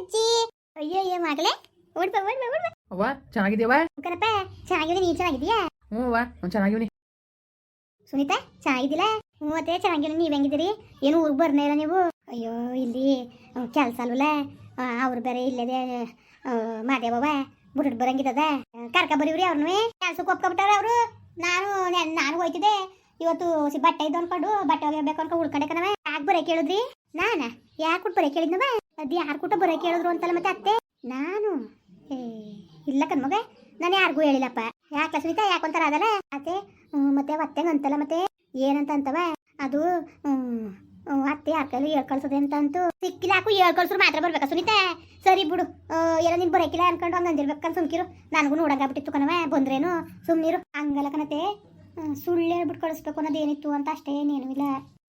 ಅಜ್ಜಿ. ಅಯ್ಯೋ ಅಯ್ಯೋ ಮಗಳೇ. ಓಡ್ಬ ಓಡ್ಬ ಓಡ್ಬ. ಅವ್ವ ಚೆನ್ನಾಗಿದ್ಯವ್ವ? ಕಣಪ್ಪ ಚೆನ್ನಾಗಿದೆ ನೀನು ಚೆನ್ನಾಗಿದ್ಯಾ ಹ್ಞೂ ಅವ್ವ ಒಂದು ಚೆನ್ನಾಗಿವ್ನಿ ಸುನೀತಾ ಚೆನ್ನಾಗಿದ್ದಿಲ್ಲ ಹ್ಞೂ ಅತ್ತೆ ಚೆನ್ನಾಗಿಲ್ಲ ನೀವ್ ಹೆಂಗಿದ್ದೀರಿ? ಏನು ಊರಿಗೆ ಬರ್ನೇ ಇಲ್ಲ ನೀವು? ಅಯ್ಯೋ ಇಲ್ಲಿ ಕೆಲಸ ಅಲ್ವಲ್ಲ? ಅವ್ರು ಬೇರೆ ಇಲ್ಲದೆ ಮಾದೇವವ ಬುಡಟ್ ಬರಂಗಿದ್ದದ ಕರ್ಕ ಬರೀವ್ರಿ ಅವ್ರನ್ನೂ ಕೆಲ್ಸಕ್ಕೆ ಒಪ್ಕೊಬಿಟ್ಟಾರ ಅವರು? ನಾನು ನೆನ್- ಹೋಯ್ತಿದ್ದೆ. ಇವತ್ತು ಬಟ್ಟೆ ಇದ್ದು ಅನ್ಕೊಂಡು ಬಟ್ಟೆ ಒಗೆಯಬೇಕು ಅನ್ಕೊಂಡು ಉಳ್ಕೊಂಡೆ ಕಣವ ಯಾಕೆ ಬರೇ ಕೇಳಿದ್ರಿ? ನಾನ? ಯಾಕೆ ಕೊಟ್ಟು ಬರೇ ಕೇಳಿದ್ನವ ಅದು ಯಾರು ಕೂಟ ಬರೋಕೆ ಕೇಳಿದ್ರು ಅಂತಲ್ಲ ಮತ್ತೆ ಅತ್ತೆ? ನಾನು? ಏ ಇಲ್ಲ ಕಣ್ಮಗ ನಾನು ಯಾರಿಗೂ ಹೇಳಿಲ್ಲಪ್ಪ. ಯಾಕೆ ಸುನೀತಾ ಯಾಕೊಂತಾರ ಅದಲ್ಲ? ಅತ್ತೆ ಮತ್ತೆ ಅತ್ತೆಗ ಅಂತಲ್ಲ ಮತ್ತೆ? ಏನಂತ ಅಂತವ? ಅದು ಅತ್ತೆ ಯಾರ ಕೈಲಿ ಹೇಳ್ ಕಳ್ಸೋದೆ ಅಂತ ಅಂತೂ ಸಿಕ್ಕಿಲ್ಲ. ಹಾಕು ಹೇಳ್ ಮಾತ್ರ ಬರ್ಬೇಕಾ ಸುನೀತಾ? ಸರಿ ಬಿಡು. ಎಲ್ಲ ನಿನ್ ಬರೈಕಿಲ್ಲ ಅನ್ಕೊಂಡು ಹಂಗ ಅಂದಿರ್ಬೇಕಂತ ಸುಮ್ಕಿರು. ನನಗೂ ನೋಡಂಗಾಗ್ಬಿಟ್ಟಿತ್ತು ಕಣವ ಬಂದ್ರೇನು? ಸುಮ್ಮನಿರು ಹಂಗಲ್ಲ ಕಣತೆ ಸುಳ್ಳು ಹೇಳ್ಬಿಟ್ಟು ಕಳಿಸ್ಬೇಕು ಅನ್ನೋದು ಏನಿತ್ತು ಅಂತ ಅಷ್ಟೇ ಏನೇನು ಇಲ್ಲ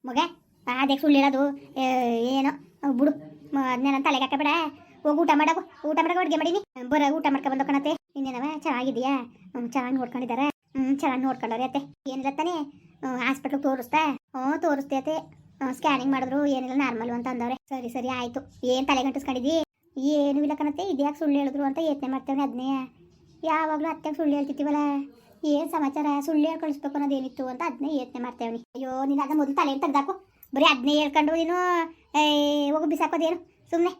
ಮಗ ಅದೇ ಸುಳ್ಳು ಹೇಳೋದು. ಏನೋ, ಬಿಡು. ಅದನ್ನೆಲ್ಲ ತಲೆಗೆ ಹಾಕಬೇಡ ಹೋಗಿ, ಊಟ ಮಾಡಕು ಊಟ ಮಾಡಕ ಅಡುಗೆ ಮಾಡೀನಿ ಬರ, ಊಟ ಮಾಡ್ಕೊ ಬಂದು ಕಣತೆ ಇನ್ನೇನವ ಚೆನ್ನಾಗಿದ್ಯಾ ಹ್ಮ್, ಚೆನ್ನಾಗಿ ನೋಡ್ಕೊಂಡಿದ್ದಾರೆ ಹ್ಮ್, ಚೆನ್ನಾಗಿ ನೋಡ್ಕೊಂಡವ್ರಿ ಅತ್ತೆ. ಏನಿಲ್ಲ ತಾನೇ. ಹಾಸ್ಪಿಟ್ಲಿಗೆ ತೋರಿಸ್ತಾ ಹ್ಞೂ ತೋರಿಸ್ತೆ ಅತ್ತೆ. ಸ್ಕ್ಯಾನಿಂಗ್ ಮಾಡಿದ್ರು. ಏನಿಲ್ಲ ನಾರ್ಮಲ್ ಅಂತ ಅಂದವ್ರೆ. ಸರಿ ಸರಿ, ಆಯ್ತು. ಏನ್ ತಲೆ ಗಂಟಿಸ್ಕೊಂಡಿದ್ದಿ ಏನು ಇಲ್ಲ ಕಣತ್ತೆ. ಇದ್ಯಾಕೆ ಸುಳ್ಳು ಹೇಳಿದ್ರು ಅಂತ ಯೋಚನೆ ಮಾಡ್ತೇವೆ ಅದನ್ನೇ ಯಾವಾಗಲೂ ಅತ್ತೆಗೆ ಸುಳ್ಳು ಹೇಳ್ತಿರ್ತೀವಲ್ಲ. ಏನ್ ಸಮಾಚಾರ? ಸುಳ್ಳು ಹೇಳಿ ಕಳಿಸ್ಬೇಕು ಅನ್ನೋದು ಏನಿತ್ತು ಅಂತ ಅದನ್ನೇ ಯೋಚನೆ ಮಾಡ್ತೇವೆ ಅಯ್ಯೋ, ನೀನು ಅದನ್ನ ಮೊದಲು ತಲೆ ತೆಗ್ದಾಕು. ಬರೀ ಅದನ್ನೇ ಹೇಳ್ಕೊಂಡು ನೀನು ಹೋಗಿ ಬಿಸಾಕೋದೇನು ಸುಮ್ಮನೆ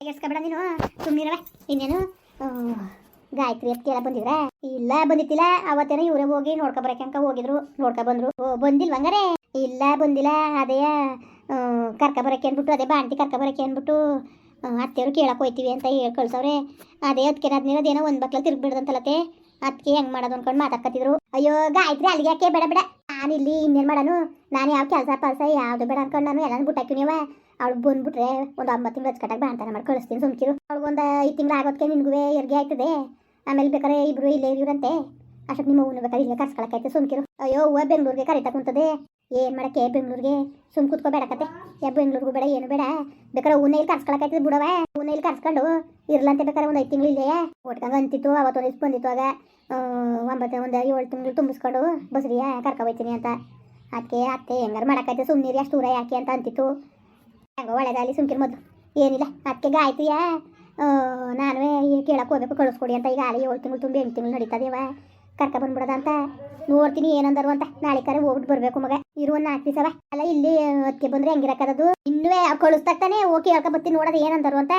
ಎಡ್ಸ್ಕೊಬೇಡ ನೀನು ಸುಮ್ಮನೆ ಇನ್ನೇನು? ಗಾಯತ್ರಿ ಅಂತ ಕೇಳ ಬಂದಿದ್ರ? ಇಲ್ಲ, ಬಂದಿತ್ತಿಲ್ಲ. ಅವತ್ತೇನ ಇವರೇ ಹೋಗಿ ನೋಡ್ಕೊ ಬರಕ್ಕೆ ಹೋಗಿದ್ರು, ನೋಡ್ಕೊ ಬಂದ್ರು. ಓ ಹಂಗಾರೆ? ಇಲ್ಲ, ಬಂದಿಲ್ಲ. ಅದೇ ಕರ್ಕ ಬರಕ್ಕೆ ಅಂದ್ಬಿಟ್ಟು, ಅದೇ ಬಾಂಟಿ ಕರ್ಕ ಬರಕ್ಕೆ ಅಂದ್ಬಿಟ್ಟು ಅತ್ತೆಯವರು ಕೇಳಕ್ ಹೋಯ್ತೀವಿ ಅಂತ ಹೇಳಿ ಕಳ್ಸವ್ರೆ ಅದೇ ಅದಕ್ಕೆ ಅದ್ನೇನೋ ಒಂದ್ ಬಕ್ಲ ತಿರ್ಗ್ಬಿಡ್ದಂತಲತೆ. ಅದಕ್ಕೆ ಹೆಂಗ್ ಮಾಡೋದು ಅನ್ಕೊಂಡು ಮಾತಾಡ್ಕತ್ತಿದ್ರು. ಅಯ್ಯೋ, ಗಾಯತ್ರಿ, ಅಲ್ಲಿಗೆ ಯಾಕೆ ಬೇಡ ಬೇಡ. ನಾನು ಇಲ್ಲಿ ಇನ್ನೇನ್ ಮಾಡೋನು? ನಾನು ಯಾವ ಕೆಲಸ ಪಾಸ ಯಾವುದು ಬೇಡ ಅನ್ಕೊಂಡು ನಾನು ಎಲ್ಲ ಬಿಟ್ಟಾಕಿ ನೀವ. ಅವ್ಳು ಬಂದ್ಬಿಟ್ರೆ ಒಂದು ಒಂಬತ್ತು ತಿಂಗಳು ಕಟ್ಟಾಗಿ ಬಾಣ್ತಾನ ಮಾಡಿ ಕಳಿಸ್ತೀನಿ ಸುಮ್ಕಿರು. ಅವಳಿಗೆ ಒಂದು ಐದು ತಿಂಗಳು ಆಗೋದಕ್ಕೆ ನಿನ್ಗೂ ಹೆರಿಗೆ ಆಯ್ತದೆ. ಆಮೇಲೆ ಬೇಕಾದ್ರೆ ಇಬ್ರು ಇಲ್ಲೇ ಇವ್ರಂತೆ. ಅಷ್ಟಕ್ಕೆ ನಿಮ್ಮ ಹೂವು ಬೇಕಾದ್ರೆ ಇಲ್ಲೇ ಕರ್ಸ್ಕೊಳಕೈತೆ ಸುಮ್ಕಿರು. ಅಯ್ಯೋ ಹೂವು ಬೆಂಗಳೂರಿಗೆ ಕರಿತಾ ಕುಂತದೆ. ಏನ್ ಮಾಡಕ್ಕೆ ಬೆಂಗಳೂರಿಗೆ? ಸುಮ್ ಕೂತ್ಕೋಬೇಡಕತ್ತೆ ಯಾ ಬೆಂಗಳೂರಿಗೂ ಬೇಡ, ಏನು ಬೇಡ. ಬೇಕಾದ್ರೆ ಹೂನ ಇಲ್ಲಿ ಕರ್ಸ್ಕೊಳಕೈತೆ ಬಿಡವ ಹೂನ ಇಲ್ಲಿ ಕರ್ಸ್ಕೊಂಡು ಇರ್ಲಂತೆ ಬೇಕಾದ್ರೆ ಒಂದು ಐದು ತಿಂಗಳು ಇಲ್ಲೇ. ಒಟ್ಕಂಗ ಅಂತಿತ್ತು, ಅವತ್ತೊಂದು ಬಂದಿತ್ತು ಆಗ. ಒಂಬತ್ತು, ಒಂದು ಏಳು ತಿಂಗಳು ತುಂಬಿಸ್ಕೊಂಡು ಬಸ್ರಿಯ ಕರ್ಕೊ ಹೋಯ್ತೀನಿ ಅಂತ. ಅದಕ್ಕೆ ಅತ್ತೆ ಹೆಂಗಾರು ಮಾಡಕೈತೆ ಸುಮ್ಮನಿರಿ ಅಷ್ಟು ದೂರ ಯಾಕೆ ಅಂತ ಅಂತಿತ್ತು. ಹೆಂಗೋ ಒಳ್ಳೆದಾಗಲಿ ಸುಮ್ಕಿರ್ ಮೊದಲು. ಏನಿಲ್ಲ ಅದಕ್ಕೆ ಗಾಯ್ತಿಯಾ ನಾನು ಕೇಳಕ್ಕೆ ಹೋಗ್ಬೇಕು, ಕಳಿಸ್ಕೊಡಿ ಅಂತ ಈಗ ಅಲ್ಲಿ ಏಳು ತಿಂಗಳು ತುಂಬಿ ಎಂಟು ತಿಂಗಳು ನಡೀತದೇವ. ಕರ್ಕ ಬಂದ್ಬಿಡದ ಅಂತ. ನೋಡ್ತೀನಿ ಏನಂದರು ಅಂತ. ನಾಳೆ ಕರೆ ಹೋಗ್ಬಿಟ್ಟು ಬರ್ಬೇಕು ಮಗ. ಇರು ಒಂದು ನಾಲ್ಕು ದಿವಸವ. ಅಲ್ಲ, ಇಲ್ಲಿ ಅದಕ್ಕೆ ಬಂದ್ರೆ ಹೆಂಗಿರಕದದು ಇನ್ನೂ ಕಳಿಸ್ತಾನೆ ಓಕೆ ಕೇಳ್ಕೊ ಬರ್ತೀನಿ ನೋಡೋದು ಏನಂದರು ಅಂತ.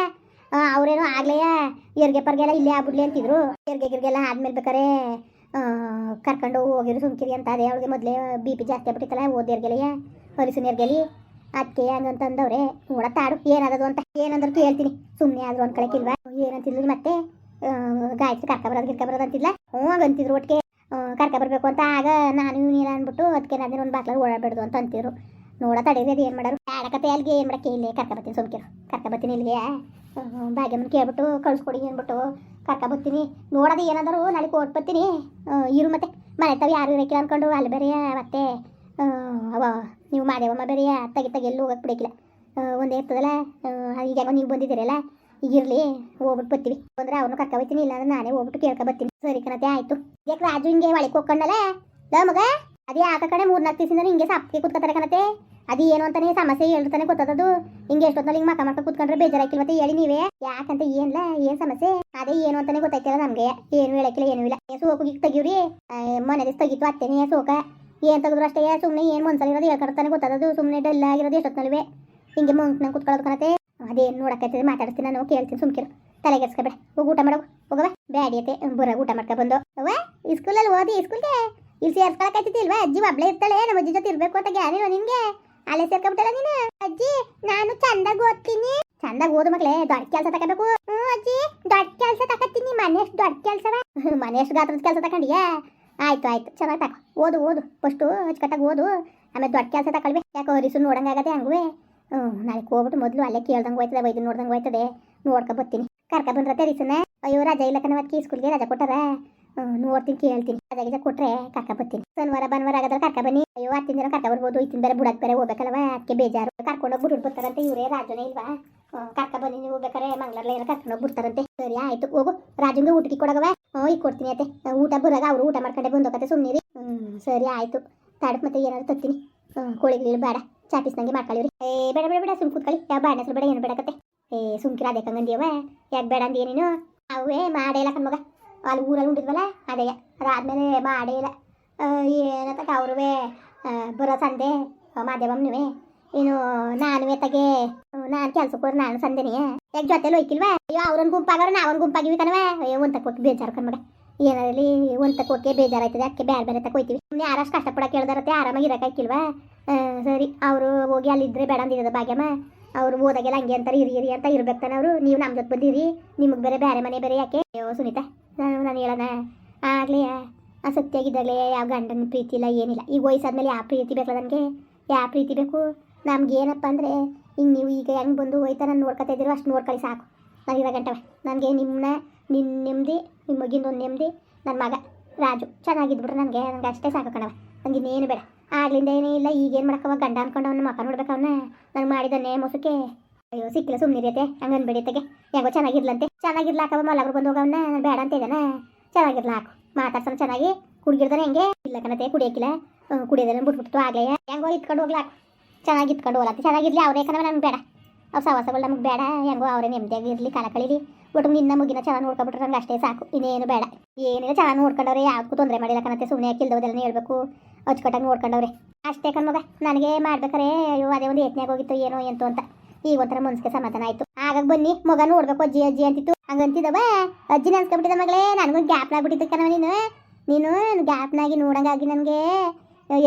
ಅವ್ರೇನು ಆಗ್ಲೇ ಎರ್ಗೆ ಪರ್ಗೆಲ್ಲ ಇಲ್ಲೇ ಆಗ್ಬಿಡ್ಲಿ ಅಂತಿದ್ರು. ಎರ್ಗೆ ಗಿರ್ಗೆಲ್ಲ ಆದ್ಮೇಲೆ ಬೇಕಾರೆ ಕರ್ಕೊಂಡು ಹೋಗಿರು ಸುಮ್ಕಿರಿ ಅಂತ. ಅದೇ ಅವಳಿಗೆ ಮೊದಲೇ ಬಿ ಪಿ ಜಾಸ್ತಿ ಆಗ್ಬಿಟ್ಟಿತ್ತಲ್ಲ ಓದಿರ್ಗೆಲೆಯ ಹರಿಸಿನಿರ್ಗೆಲಿ ಅದಕ್ಕೆ ಹಂಗಂತಂದವ್ರೆ ನೋಡತ್ತಾಡು ಏನಾದದು ಅಂತ. ಏನಂದ್ರು ಕೇಳ್ತೀನಿ. ಸುಮ್ಮನೆ ಆದ್ರು ಅನ್ಕೊಳಕಿಲ್ವಾ ಏನಂತಿದ್ಲು ಮತ್ತೆ? ಆ, ಗಾಯತ್ರಿ ಕರ್ಕ ಬರೋದು ಗಿರ್ಕ ಬರೋದು ಅಂತಿದ್ಲ. ಹ್ಞೂ ಅಂತಿದ್ರು ಒಟ್ಟಿಗೆ. ಕರ್ಕ ಬರಬೇಕು ಅಂತ ಆಗ ನಾನು ನೀನು ಅಂದ್ಬಿಟ್ಟು ಅದಕ್ಕೆ ನಾನು ಒಂದು ಬಾಕ್ಲಾಗ ಓಡಾಡಬೇಡ್ದು ಅಂತ ಅಂತಿದ್ರು. ನೋಡ ತಡೀರಿ ಅದು ಏನು ಮಾಡೋರು. ಆಡಕತ್ತೆ ಅಲ್ಲಿಗೆ ಏನು ಮಾಡಕ್ಕೆ? ಇಲ್ಲೇ ಕರ್ಕ ಬರ್ತೀನಿ ಸುಮ್ಕಿರು. ಕರ್ಕ ಬರ್ತೀನಿ ಇಲ್ಲಿಗೆ ಭಾಗ್ಯಮ್ಮನ ಕೇಳ್ಬಿಟ್ಟು ಕಳ್ಸ್ಕೊಡಿ ಅಂದ್ಬಿಟ್ಟು ಕರ್ಕ ಬರ್ತೀನಿ. ನೋಡೋದು ಏನಾದರೂ ನಾಳೆ ಕೋಟ್ ಬರ್ತೀನಿ. ಇರು ಮತ್ತೆ. ಮನೆ ತಾವು ಯಾರು ಇರಕ್ಕಿಲ್ಲ ಅನ್ಕೊಂಡು ಅಲ್ಲಿ ಬೇರೆ ಮತ್ತೆ ಅವ ನೀವು ಮಾದೇವಮ್ಮ ಬೇರೆ ತೆಗಿ ತೆಗಿ ಎಲ್ಲೂ ಹೋಗಕ್ಕೆ ಬಿಡಕ್ಕಿಲ್ಲ ಒಂದೇ ಇರ್ತದಲ್ಲ. ಈಗ ನೀವು ಬಂದಿದ್ದೀರಲ್ಲ. ಈಗ ಇರಲಿ ಹೋಗ್ಬಿಟ್ಟು ಬರ್ತೀವಿ ಬಂದ್ರೆ ಅವ್ರನ್ನ ಕರ್ಕ ಬರ್ತೀನಿ ಇಲ್ಲ ಅಂದ್ರೆ ನಾನೇ ಹೋಗ್ಬಿಟ್ಟು ಕೇಳ್ಕೊ ಬರ್ತೀನಿ ಸರಿ ಕಣತೆ, ಆಯ್ತು. ಯಾಕೆ ರಾಜು ಹಿಂಗೆ ಒಳಗೆ ಹೋಗ್ಕೊಂಡಲ್ಲ? ಲೋ ಮಗ, ಅದೇ ಆಕ ಕಡೆ ಮೂರ್ನಾಲ್ಕು ದಿವಸದಿಂದ ಹಿಂಗೆ ಸಪ್ಪಿಗೆ ಕೂತ್ಕೊತಾರೆ ಕಣತೆ. ಅದು ಏನು ಅಂತಾನೆ ಸಮಸ್ಯೆ ಹೇಳ್ತಾನೆ ಗೊತ್ತದದು ಹಿಂಗೆ ಎಷ್ಟೊತ್ತಲ್ಲಿ ಹಿಂಗೆ ಮಕ್ಕ ಮಕ್ಕ ಕೂತ್ಕೊಂಡ್ರೆ ಬೇಜಾರಾಕಿಲ್ಲ ಮತ್ತೆ ಹೇಳಿ ನೀವೇ. ಯಾಕಂತ ಏನಿಲ್ಲ ಏನ್ ಸಮಸ್ಯೆ? ಅದೇ ಏನು ಅಂತಾನೆ ಗೊತ್ತಾಯ್ತಿಲ್ಲ ನಮ್ಗೆ. ಏನು ಹೇಳಕ್ಕಿಲ್ಲ, ಏನು ಇಲ್ಲ. ಸೋಕು ಗಿಕ್ ತೆಗಿವ್ರಿ. ಮನೆ ದಿವಸ ತೆಗಿತು ಅತ್ತೇನೆ ಸೋಕ. ಏನ್ ತೆಗೆದ್ರು ಅಷ್ಟೇ ಸುಮ್ಮನೆ ಏನು ಮನ್ಸಲ್ಲಿ ಇರೋದು ಹೇಳ್ಕೊಡ್ತಾನೆ ಗೊತ್ತದದು ಸುಮ್ಮನೆ ಡಲ್ ಆಗಿರೋದು ಎಷ್ಟೊತ್ತಲ್ವೇ ಹಿಂಗೆ ಮಂಕ್ನ ಕೂತ್ಕೊಳ್ಳೋದು ಕಣತೆ. ಅದೇನು ನೋಡಕತ್ತಿದ್ರೆ ಮಾತಾಡಿಸ್ತೀನಿ, ನಾನು ಕೇಳ್ತೀನಿ ಸುಮ್ಕಿರು ತಲೆಗೆಡ್ಸ್ಕೊಬೇಡ. ಹೋಗಿ ಊಟ ಮಾಡೋ. ಹೋಗವ ಬ್ಯಾಡಿ ಬುರಾಗ ಬರ ಊಟ ಮಾಡ್ಕೊ ಬಂದು. ಅವ್ವ ಸ್ಕೂಲಲ್ಲಿ ಓದಿ ಸ್ಕೂಲ್ಗೆ ಇಲ್ಲಿ ಸೇರ್ಸ್ಕೊಳಕತ್ತಿಲ್ವಾ ಅಜ್ಜಿ ಒಬ್ಳೆ ಇರ್ತಾಳೆ. ನಮ್ಮ ಅಜ್ಜಿ ಜೊತೆ ಇರ್ಬೇಕು ಅಂತ ಗ್ಯಾನಿಲ್ವ ನಿನ್ಗೆ? ಅಲ್ಲೇ ಸೇರ್ಕೊಬಿಟ್ಟಲ್ಲ ನೀನು? ಅಜ್ಜಿ, ನಾನು ಚಂದಾಗ ಓದ್ತೀನಿ. ಚಂದಾಗಿ ಓದು ಮಕ್ಳೇ ದೊಡ್ಡ ಕೆಲಸ ತಗೋಬೇಕು ಹ್ಞೂ ಅಜ್ಜಿ, ದೊಡ್ಡ ಕೆಲಸ ತಗೋತೀನಿ ಮನೆ ಎಷ್ಟು ದೊಡ್ಡ ಕೆಲಸವ? ಮನೆ ಎಷ್ಟು ಗಾತ್ರದ ಕೆಲಸ ತಗೊಂಡಿಯಾ ಆಯ್ತು ಆಯ್ತು. ಚೆನ್ನಾಗಿ ತಗೋ ಓದು ಓದು. ಫಸ್ಟು ಅಚ್ಚುಕಟ್ಟಾಗಿ ಓದು. ಆಮೇಲೆ ದೊಡ್ಡ ಕೆಲಸ ತಗೊಳ್ಬೇಕು ಯಾಕೋ ಹರಿಸು ನೋಡಂಗಾಗತ್ತೆ ಹಂಗುವೆ? ಹ್ಞೂ ನಾಳೆ ಹೋಗ್ಬಿಟ್ಟು ಮೊದಲು ಅಲ್ಲೇ ಕೇಳ್ದಂಗೆ ಹೋಯ್ತದೆ ವೈದ್ಯ ನೋಡ್ದಂಗೆ ಹೋಯ್ತದೆ. ನೋಡ್ಕೊ ಬರ್ತೀನಿ. ಕರ್ಕ ಬಂದ್ರತ್ತೆ ರೀಸನ್ನ ಅಯ್ಯೋ, ರಜಾ ಇಲ್ಲ ಕಣವತ್ಕಿ ಸ್ಕೂಲ್ಗೆ ರಜಾ ಕೊಟ್ಟಾರ? ನೋಡ್ತೀನಿ, ಕೇಳ್ತೀನಿ. ರಜಾ ಗಿಜಾ ಕೊಟ್ರೆ ಕರ್ಕ ಬರ್ತೀನಿ. ಶನಿವಾರ ಬನ್ವಾರ ಆಗದ್ರೆ ಕರ್ಕ ಬನ್ನಿ. ಅಯ್ಯೋ, ಹತ್ತಿನ ದಿನ ಕರ್ಕ ಬರ್ಬೋದು, ಇತ್ತಿನ ಬೇರೆ ಬುಡಕ್ಕೆ ಬೇರೆ ಹೋಗ್ಬೇಕಲ್ವ ಅದಕ್ಕೆ ಬೇಜಾರು. ಕರ್ಕೊಂಡೋಗಿ ಬಿಟ್ಟು ಬರ್ತಾರಂತೆ ಇವರೇ, ರಾಜನೇ ಇಲ್ವಾ? ಕರ್ಕ ಬನ್ನಿ ನೀವು ಬೇಕಾರೆ, ಮಂಗ್ಳೂರ್ಲ ಏನೋ ಕರ್ಕೊಂಡೋಗಿ ಬಿಡ್ತಾರಂತೆ. ಸರಿ, ಆಯ್ತು, ಹೋಗು. ರಾಜಂಗೆ ಊಟಕ್ಕೆ ಕೊಡಗವ ಹ್ಞೂ, ಈಗ ಕೊಡ್ತೀನಿ ಅತ್ತೆ. ಊಟ ಬರಾಗ ಅವ್ರು ಊಟ ಮಾಡ್ಕೊಂಡೆ ಬಂದೋಗತ್ತೆ ಸುಮ್ಮನೆ ರೀ ಹ್ಞೂ, ಸರಿ, ಆಯ್ತು. ತಾಡಕ್ ಮತ್ತೆ ಏನಾದ್ರು ತತ್ತೀನಿ. ಹ್ಞೂ ಕೋಳಿ ಬೇಡ ಚಾಪಿಸ್ದಂಗೆ ಮಾಡ್ಕೊಳ್ಳಿವ್ರಿ ಏ, ಬೇಡ ಬೇಡ ಬೇಡ, ಸುಮ್ ಕೂತ್ಕೊಳ್ಳಿ. ಯಾವ ಬಾಣ ಹೆಸರು ಬೇಡ, ಏನು ಬೇಡಕತ್ತೆ ಏ ಸುಮ್ಕಿರ ಅದೇ ಕಂಗಂದಿಯವ ಯಾಕೆ ಬೇಡ ಅಂದಿ ನೀನು? ಅವೇ ಮಾಡೇ ಇಲ್ಲ ಕಣ್ಮಗ. ಅಲ್ಲಿ ಊರಲ್ಲಿ ಉಂಡಿದ್ವಲ್ಲ ಅದೇ ಅದಾದ್ಮೇಲೆ ಮಾಡೇ ಇಲ್ಲ. ಏನತ್ತ ಅವ್ರುವೆ? ಬರೋ ಸಂದೆ ಮಾದೇವಮ್ಮನುವೆ ಏನು ನಾನು ತಗೆ. ನಾನು ಕೆಲ್ಸಕ್ಕೆ ಹೋದ್ರೆ ನಾನು ಸಂದೇನಿ ಯಾಕೆ ಜೊತೆಲಿ ಹೋಯ್ಕಿಲ್ವಾ? ಅಯ್ಯೋ ಅವ್ರನ್ನ ಗುಂಪಾಗಾರ ನಾವೊಂದು ಗುಂಪಾಗಿವಿ ಕಣವ ಅಯ್ಯೋ ಒಂದಕ್ಕೆ ಹೋಗಿ ಬೇಜಾರು ಕಣ್ಮಗ. ಏನಾರಲ್ಲಿ ಒಂದಕ್ಕೆ ಹೋಗಿ ಬೇಜಾರಾಯ್ತದೆ ಬೇರೆ ಬೇರೆ ತಕ ಹೋಯ್ತೀವಿ. ಸುಮ್ಮನೆ ಯಾರಷ್ಟು ಕಷ್ಟಪಡಕ್ಕೆ ಕೇಳ್ದಾರತ್ತೆ ಆರಾಮಾಗಿ ಇರೋಕ್ಕಾಕಿಲ್ವಾ ಸರಿ, ಅವರು ಹೋಗಿ ಅಲ್ಲಿದ್ದರೆ ಬೇಡ ಅಂದಿರೋದು ಭಾಗ್ಯಮ್ಮ. ಅವ್ರು ಹೋದಾಗೆಲ್ಲ ಹಂಗೆ ಅಂತಾರೆ, ಇರಿ ಇರಿ ಅಂತ ಇರ್ಬೇಕು ತಾನೆ ಅವರು. ನೀವು ನಮ್ಮ ಜೊತೆ ಬಂದಿರಿ, ನಿಮಗೆ ಬೇರೆ ಬೇರೆ ಮನೆ ಬೇರೆ ಯಾಕೆ? ಅಯ್ಯೋ, ಸುನೀತಾ, ನಾನು ನಾನು ಹೇಳೋಣ. ಆಗಲೇ ಆ ಯಾವ ಗಂಡನ ಪ್ರೀತಿ ಇಲ್ಲ, ಏನಿಲ್ಲ. ಈಗ ವಯಸ್ಸಾದ್ಮೇಲೆ ಯಾವ ಪ್ರೀತಿ ಬೇಕಲ್ಲ ನನಗೆ? ಯಾವ ಪ್ರೀತಿ ಬೇಕು? ನಮ್ಗೆ ಏನಪ್ಪ ಅಂದರೆ, ಹಿಂಗೆ ನೀವು ಈಗ ಹೆಂಗೆ ಬಂದು ಹೋಯ್ತಾ ನಾನು ನೋಡ್ಕೊತಾ ಇದ್ದೀರೋ ಅಷ್ಟು ನೋಡ್ಕೊಳ್ಳಿ ಸಾಕು. ನಾನು ಇರೋ ಗಂಟವೆ ನನಗೆ ನಿಮ್ಮನ್ನ ನಿನ್ನ ನೆಮ್ಮದಿ ನಿಮ್ಮ ಮಗಿಂದು ಒಂದು ನೆಮ್ಮದಿ ನನ್ನ ಮಗ ರಾಜು. ಚೆನ್ನಾಗಿದ್ಬಿಟ್ರೆ ನನಗೆ ನನಗೆ ಅಷ್ಟೇ ಸಾಕು ಕಣವ ನನಗೆ ಇನ್ನೇನು ಬೇಡ. ಆಗ್ಲಿಂದ ಏನೇ ಇಲ್ಲ, ಈಗೇನು ಮಾಡಕವ ಗಂಡ ಅನ್ಕೊಂಡು ಅವನ ಮಕ್ಕ ನೋಡ್ಬೇಕು ನಂಗೆ ಮಾಡಿದನ್ನೇ ಮೊಸಕ್ಕೆ. ಅಯ್ಯೋ, ಸಿಕ್ಕಿಲ್ಲ ಸುಮ್ಮನಿರೈತೆ ಹಂಗೆ ಅನ್ಬೇಡಿತೆಗೆ ಹೆಂಗೋ ಚೆನ್ನಾಗಿರ್ಲಂತೆ. ಚೆನ್ನಾಗಿರ್ಲಾಕವ ಮಲಗ್ರು ಬಂದು ಹೋಗವನ್ನ ನಾನು ಬೇಡ ಅಂತ ಇದ್ದಾನೆ. ಚೆನ್ನಾಗಿರ್ಲಾಕು ಮಾತಾಡ್ಸೋಣ ಚೆನ್ನಾಗಿ. ಕುಡ್ಗಿರ್ದಾನೆ ಹೆಂಗೆ? ಇಲ್ಲ ಕಣತೆ ಕುಡಿಯೋಕಿಲ್ಲ. ಕುಡಿಯೋದನ್ನ ಬಿಟ್ಬಿಟ್ಟು ಆಗ್ಲೇ. ಹೆಂಗೋ ಇತ್ಕೊಂಡು ಹೋಗ್ಲಾಕು ಚೆನ್ನಾಗಿ ಇತ್ಕೊಂಡು ಹೋಗ್ಲಾಕ ಚೆನ್ನಾಗಿರ್ಲಿ, ಅವರೇ ಕಣವ ನಮ್ಗೆ ಬೇಡ. ಅವ್ರ ಸವಾಸಗಳು ನಮ್ಗೆ ಬೇಡ. ಹೆಂಗೋ ಅವರೇ ನೆಮ್ಮದಿಯಾಗಿ ಇರಲಿ, ಕಾಲ ಕಳೀಲಿ. ಒಟ್ಟು ನಿನ್ನ ಮುಗಿನ ಚೆನ್ನಾಗಿ ನೋಡ್ಕೊಬಿಟ್ರೆ ನಂಗೆ ಅಷ್ಟೇ ಸಾಕು. ಇನ್ನೇನು ಬೇಡ. ಏನಿಲ್ಲ ಚೆನ್ನಾಗಿ ನೋಡ್ಕೊಂಡವ್ರೆ ಯಾವ್ದಕ್ಕೂ ತೊಂದರೆ ಮಾಡಿಲ್ಲ ಕಣತೆ ಸುಮ್ಮನೆ ಕಿಲ್ದೋದೆಲ್ಲ ಹೇಳ್ಬೇಕು. ಅಚ್ಚುಕಟ್ಟಾಗಿ ನೋಡ್ಕೊಂಡವ್ರೆ. ಅಷ್ಟೇ ಕಣ್ಮಗ ನನಗೆ ಮಾಡ್ಬೇಕಾರೆ, ಅಯ್ಯೋ, ಅದೇ ಒಂದು ಯತ್ನಾಗ ಹೋಗಿತ್ತು ಏನೋ ಎಂತು ಅಂತ. ಈಗ ಒಂಥರ ಮನ್ಸಿಗೆ ಸಮಾಧಾನ ಆಯ್ತು. ಆಗಾಗ ಬನ್ನಿ, ಮಗ ನೋಡ್ಬೇಕು, ಅಜ್ಜಿ ಅಜ್ಜಿ ಅಂತಿತ್ತು. ಹಂಗಂತಿದ್ದವ ಅಜ್ಜಿ ನೆನ್ಸ್ಕೊಂಡ್ಬಿಟ್ಟಿದ ಮಗಳೇ ನನಗೊಂದು ಗ್ಯಾಪ್ ಆಗ್ಬಿಟ್ಟಿತ್ತು ಕಣವ ನೀನು. ನೀನು ಗ್ಯಾಪ್ನಾಗಿ ನೋಡಂಗಾಗಿ ನನಗೆ.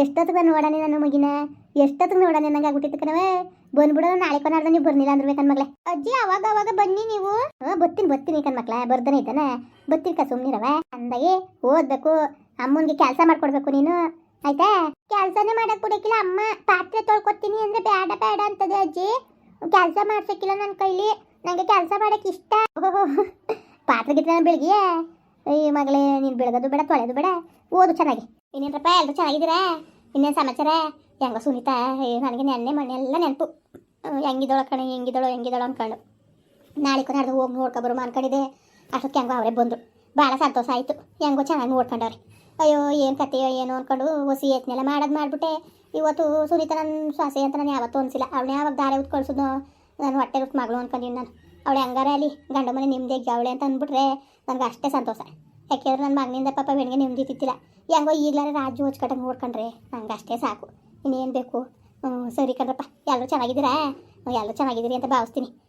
ಎಷ್ಟೊತ್ತಿಗೆ ನೋಡೋಣ ನನ್ನ ಮಗಿನ? ಎಷ್ಟೊತ್ತಿಗೆ ನೋಡೋಣ ನನಗೆ ಆಗ್ಬಿಟ್ಟಿತ್ತು ಕಣವ ಬಂದ್ಬಿಡೋ ನಾಳೆ ಕೊನಾರ್ದ ನೀವು ಬರ್ನಿಲ್ಲ ಅಂದ್ರೆ ಕಣ್ಮಗ್ಳೆ ಅಜ್ಜಿ, ಅವಾಗ ಅವಾಗ ಬನ್ನಿ ನೀವು. ಬತ್ತೀನಿ ಬತ್ತೀನಿ ಕಣ್ಮಕ್ಳ ಬರ್ದನೆ ಬತ್ತೀನಿ ಕ ಸುಮ್ಮನಿರವ ಅಂದಾಗೆ ಓದ್ಬೇಕು, ಅಮ್ಮನಿಗೆ ಕೆಲಸ ಮಾಡ್ಕೊಡ್ಬೇಕು ನೀನು. ಆಯ್ತಾ? ಕೆಲಸನೇ ಮಾಡಕ್ ಬಿಡಕ್ಕಿಲ್ಲ. ಅಮ್ಮ ಪಾತ್ರೆ ತೊಳ್ಕೊತೀನಿ ಅಂದ್ರೆ ಬೇಡ ಬೇಡ ಅಂತದೆ ಅಜ್ಜಿ. ಕೆಲಸ ಮಾಡ್ಸಕ್ಕಿಲ್ಲ ನನ್ನ ಕೈಲಿ. ನನಗೆ ಕೆಲಸ ಮಾಡಕ್ ಇಷ್ಟ. ಪಾತ್ರೆ ಗಿತ್ರ ಬೆಳಗ್ಗೆ ಈ ಮಗಳೇ, ನೀನು ಬೆಳಗೋದು ಬೇಡ, ತೊಳೆಯೋದು ಬೇಡ. ಓದು ಚೆನ್ನಾಗಿ. ಇನ್ನೇನಪ್ಪ ಎಲ್ಲರೂ ಚೆನ್ನಾಗಿದ್ದೀರಾ? ಇನ್ನೇನು ಸಮಾಚಾರ? ಹೆಂಗೋ ಸುನೀತಾ ನನಗೆ ನೆನ್ನೆ ಮನೆ ಎಲ್ಲ ನೆನಪು. ಹೆಂಗಿದೋಳ ಕಣೆ ಹೆಂಗಿದಳು ಹೆಂಗಿದೋಳು ಅನ್ಕೊಂಡು. ನಾಳೆ ನಡೆದು ಹೋಗಿ ನೋಡ್ಕೊಬರು ಅನ್ಕೊಂಡಿದ್ದೆ. ಅಷ್ಟೊತ್ತಿಗೆ ಹೆಂಗೋ ಅವರೇ ಬಂದರು. ಭಾಳ ಸಂತೋಷ ಆಯಿತು. ಹೆಂಗೋ ಚೆನ್ನಾಗಿ ನೋಡ್ಕೊಂಡವ್ರೆ. ಅಯ್ಯೋ, ಏನು ಕತೆಯೋ ಏನು ಅಂದ್ಕೊಂಡು ಹೊಸಿ ಯತ್ನೆಲ್ಲ ಮಾಡೋದು ಮಾಡಿಬಿಟ್ಟೆ. ಇವತ್ತು ಸುನೀತಾ ನನ್ನ ಶ್ವಾಸೆ ಅಂತ ನಾನು ಯಾವತ್ತೂ ಅನಿಸಿಲ್ಲ. ಅವಳು ಯಾವಾಗ ದಾರೆ ಉತ್ ಕಳ್ಸಿದ್ನೋ ನಾನು ಹೊಟ್ಟೆ ಉತ್ ಮಗಳು ಅನ್ಕೊಂಡಿನಿ ನಾನು. ಅವಳು ಹೆಂಗಾರ ಅಲ್ಲಿ ಗಂಡ ಮನೆ ನಿಮ್ಮದೇ ಅವಳೆ ಅಂತ ಅಂದ್ಬಿಟ್ರೆ ನನಗೆ ಅಷ್ಟೇ ಸಂತೋಷ. ಯಾಕೆಂದ್ರೆ ನನ್ನ ಮಗನಿಂದ ಪಾಪ ಬೆಣಗೆ ನೆಮ್ಮದಿ ತಿತ್ತಿಲ್ಲ ಹೆಂಗೋ ಈಗಲಾರ ರಾಜು ಹೊಚ್ಕಟ್ಟಂಗೆ ನೋಡ್ಕೊಂಡ್ರೆ ನಂಗೆ ಅಷ್ಟೇ ಸಾಕು. ಇನ್ನೇನು ಬೇಕು? ಸರಿ ಕಣ್ರಪ್ಪ. ಎಲ್ಲರೂ ಚೆನ್ನಾಗಿದ್ದೀರಾ? ಎಲ್ಲರೂ ಚೆನ್ನಾಗಿದ್ದೀರಿ ಅಂತ ಭಾವಿಸ್ತೀನಿ.